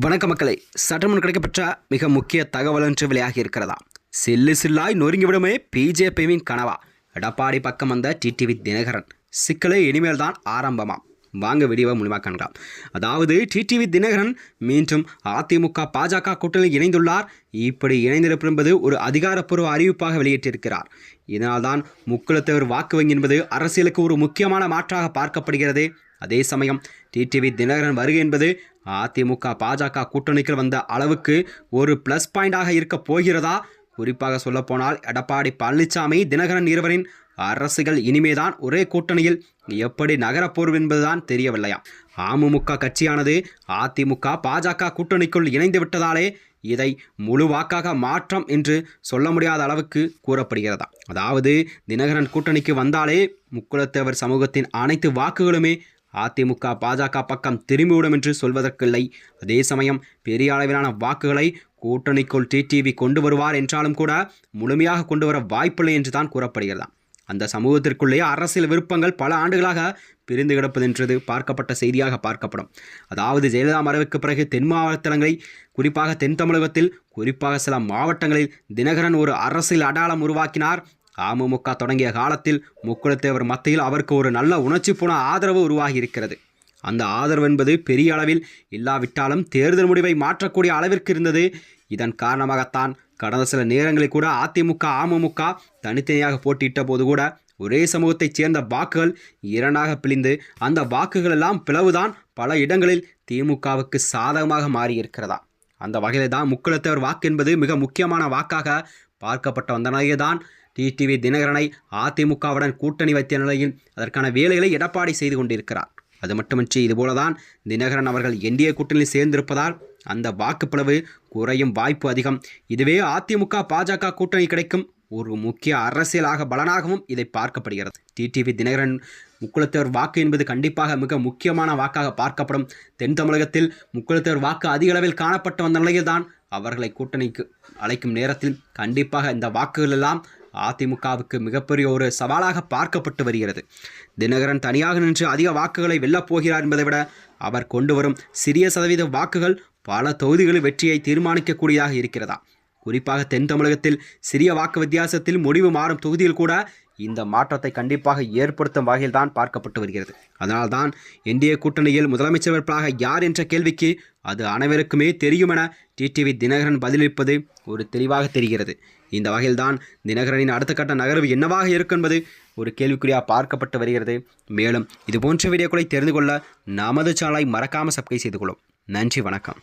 வணக்க மக்களை சட்டமன்ற கிடைக்கப்பெற்ற மிக முக்கிய தகவல் என்று வெளியாகி இருக்கிறதா? சில்லு சில்லாய் நொறுங்கிவிடுமே பிஜேபியின் கனவா? எடப்பாடி பக்கம் வந்த டிடிவி தினகரன். சிக்கலை இனிமேல் தான் ஆரம்பமாம். வாங்க வீடியோவை முடிவாக காண்கலாம் அதாவது டிடிவி தினகரன் மீண்டும் அதிமுக பாஜக கூட்டணியில் இணைந்துள்ளார். இப்படி இணைந்திருப்பது ஒரு அதிகாரப்பூர்வ அறிவிப்பாக வெளியிட்டிருக்கிறார். இதனால்தான் முக்குளத்தவர் வாக்கு வங்கி என்பது அரசியலுக்கு ஒரு முக்கியமான மாற்றாக பார்க்கப்படுகிறது. அதே சமயம் டிடிவி தினகரன் வருகை என்பது அதிமுக பாஜக கூட்டணிக்கு வந்த அளவுக்கு ஒரு ப்ளஸ் பாயிண்டாக இருக்க போகிறதா? குறிப்பாக சொல்லப்போனால் எடப்பாடி பழனிசாமி தினகரன் இருவரின் அரசுகள் இனிமேதான் ஒரே கூட்டணியில் எப்படி நகரப்போர் என்பதுதான் தெரியவில்லையா? அமமுக கட்சியானது அதிமுக பாஜக கூட்டணிக்குள் இணைந்து விட்டதாலே இதை முழு வாக்காக மாற்றம் என்று சொல்ல முடியாத அளவுக்கு கூறப்படுகிறதா? அதாவது தினகரன் கூட்டணிக்கு வந்தாலே முக்குலத்தேவர் சமூகத்தின் அனைத்து வாக்குகளுமே அதிமுக பாஜக பக்கம் திரும்பிவிடும் என்று சொல்வதற்கில்லை. அதே சமயம் பெரிய அளவிலான வாக்குகளை கூட்டணிக்குள் டிடிவி கொண்டு வருவார் என்றாலும் கூட முழுமையாக கொண்டு வர வாய்ப்பில்லை என்று தான் கூறப்படுகிறதாம் அந்த சமூகத்திற்குள்ளேயே அரசியல் விருப்பங்கள் பல ஆண்டுகளாக பிரிந்து கிடப்பதென்றது பார்க்கப்பட்ட செய்தியாக பார்க்கப்படும். அதாவது ஜெயலலிதா மறைவுக்கு பிறகு தென் மாவட்டங்களை குறிப்பாக தென் தமிழகத்தில் குறிப்பாக சில மாவட்டங்களில் தினகரன் ஒரு அரசியல் அடையாளம் உருவாக்கினார். அமமுக தொடங்கிய காலத்தில் முக்குளத்தேவர் மத்தியில் அவருக்கு ஒரு நல்ல உணர்ச்சி போன ஆதரவு உருவாகி இருக்கிறது அந்த ஆதரவு என்பது பெரிய அளவில் இல்லாவிட்டாலும் தேர்தல் முடிவை மாற்றக்கூடிய அளவிற்கு இருந்தது. இதன் காரணமாகத்தான் கடந்த சில நேரங்களில் கூட அதிமுக அமமுக தனித்தனியாக போட்டியிட்ட போது கூட ஒரே சமூகத்தைச் சேர்ந்த வாக்குகள் இரண்டாக பிழிந்து அந்த வாக்குகள் எல்லாம் பிளவுதான் பல இடங்களில் திமுகவுக்கு சாதகமாக மாறியிருக்கிறதா? அந்த வகையில் தான் முக்குளத்தேவர் வாக்கு என்பது மிக முக்கியமான வாக்காக பார்க்கப்பட்ட வந்த நிலையில்தான் டிடிவி தினகரனை அதிமுகவுடன் கூட்டணி வைத்த நிலையில் அதற்கான வேலைகளை எடப்பாடி செய்து கொண்டிருக்கிறார். அது மட்டுமின்றி இதுபோலதான் தினகரன் அவர்கள் என்டிஏ கூட்டணியில் சேர்ந்திருப்பதால் அந்த வாக்குப்பிளவு குறையும் வாய்ப்பு அதிகம். இதுவே அதிமுக பாஜக கூட்டணி கிடைக்கும். ஒரு முக்கிய அரசியலாக பலனாகவும் இதை பார்க்கப்படுகிறது. டிடிவி தினகரன் முக்குளத்தேவர் வாக்கு என்பது கண்டிப்பாக மிக முக்கியமான வாக்காக பார்க்கப்படும். தென் தமிழகத்தில் முக்குளத்தேவர் வாக்கு அதிக அளவில் காணப்பட்டு வந்த நிலையில்தான் அவர்களை கூட்டணிக்கு அழைக்கும் நேரத்தில் கண்டிப்பாக இந்த வாக்குகள் எல்லாம் அதிமுகவுக்கு மிகப்பெரிய ஒரு சவாலாக பார்க்கப்பட்டு வருகிறது. தினகரன் தனியாக நின்று அதிக வாக்குகளை வெல்லப் போகிறார் என்பதை விட அவர் கொண்டு வரும் சிறிய சதவீத வாக்குகள் பல தொகுதிகளில் வெற்றியை தீர்மானிக்கக்கூடியதாக இருக்கிறதா? குறிப்பாக தென் தமிழகத்தில் சிறிய வாக்கு வித்தியாசத்தில் முடிவு மாறும் தொகுதியில் கூட இந்த மாற்றத்தை கண்டிப்பாக ஏற்படுத்தும் வகையில் தான் பார்க்கப்பட்டு வருகிறது. அதனால்தான் என்டிஏ கூட்டணியில் முதலமைச்சர் வேட்பாளராக யார் என்ற கேள்விக்கு அது அனைவருக்குமே தெரியும் என டிடிவி தினகரன் பதிலளிப்பது ஒரு தெளிவாக தெரிகிறது. இந்த வகையில்தான் தினகரனின் அடுத்த கட்ட நகர்வு என்னவாக இருக்கும் என்பது ஒரு கேள்விக்குறியாக பார்க்கப்பட்டு வருகிறது. மேலும் இது போன்ற வீடியோக்களை தெரிந்து கொள்ள நமது சேனலை மறக்காமல் சப்ஸ்கிரைப் செய்து கொள்ளும். நன்றி வணக்கம்.